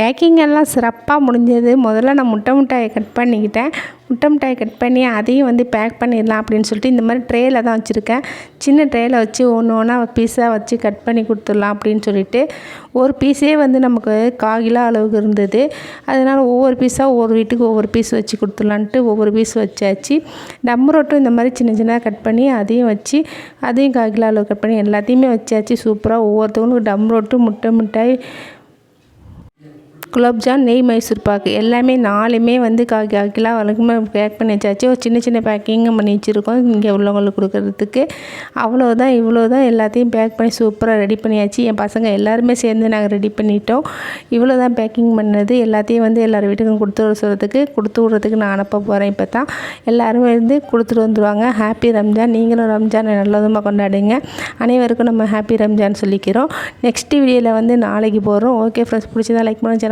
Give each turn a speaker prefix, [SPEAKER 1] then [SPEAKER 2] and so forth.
[SPEAKER 1] Packing எல்லாம் சிறப்பாக முடிஞ்சது. முதல்ல நான் முட்டை மிட்டாயை கட் பண்ணிக்கிட்டேன். முட்டை முட்டாயை கட் பண்ணி அதையும் வந்து பேக் பண்ணிடலாம் அப்படின்னு சொல்லிட்டு இந்த மாதிரி ட்ரேயில் தான் வச்சுருக்கேன். சின்ன ட்ரேயில் வச்சு ஒன்று ஒன்றா பீஸாக வச்சு கட் பண்ணி கொடுத்துடலாம் அப்படின்னு சொல்லிட்டு ஒரு பீஸே வந்து நமக்கு காகிலா அளவுக்கு இருந்தது. அதனால் ஒவ்வொரு பீஸாக ஒவ்வொரு வீட்டுக்கு ஒவ்வொரு பீஸ் வச்சு கொடுத்துடலான்ட்டு ஒவ்வொரு பீஸ் வச்சாச்சு. டம் ரோட்டும் இந்த மாதிரி சின்ன சின்னதாக கட் பண்ணி அதையும் வச்சு அதையும் காகிலா அளவு கட் பண்ணி எல்லாத்தையுமே வச்சாச்சு. சூப்பராக ஒவ்வொருத்தவங்களுக்கும் டம் ரொட்டு முட்டை மிட்டாய் குலோப்ஜாம் நெய் மைசூர் பாக்கு எல்லாமே நாலுமே வந்து கா கா கிலோ வரைக்குமே பேக் பண்ணி வச்சாச்சு. ஒரு சின்ன சின்ன பேக்கிங்கும் பண்ணி வச்சுருக்கோம். இங்கே உள்ளவங்களுக்கு கொடுக்கறதுக்கு. அவ்வளோதான் இவ்வளோ தான் எல்லாத்தையும் பேக் பண்ணி சூப்பராக ரெடி பண்ணியாச்சு. என் பசங்க எல்லாருமே சேர்ந்து நாங்கள் ரெடி பண்ணிட்டோம். இவ்வளோ தான் பேக்கிங் பண்ணது. எல்லாத்தையும் வந்து எல்லார் வீட்டுக்கும் கொடுத்து வர சொல்கிறதுக்கு கொடுத்து விட்றதுக்கு நான் அனுப்ப போகிறேன் இப்போ தான் எல்லோரும் வந்து கொடுத்துட்டு வந்துடுவாங்க ஹாப்பி ரம்ஜான் நீங்களும் ரம்ஜான் நல்லதுமாக கொண்டாடுங்க. அனைவருக்கும் நம்ம ஹாப்பி ரம்ஜான் சொல்லிக்கிறோம். நெக்ஸ்ட் வீடியோவில் வந்து நாளைக்கு போகிறோம் ஓகே ஃப்ரெண்ட்ஸ் பிடிச்சதா லைக் பண்ண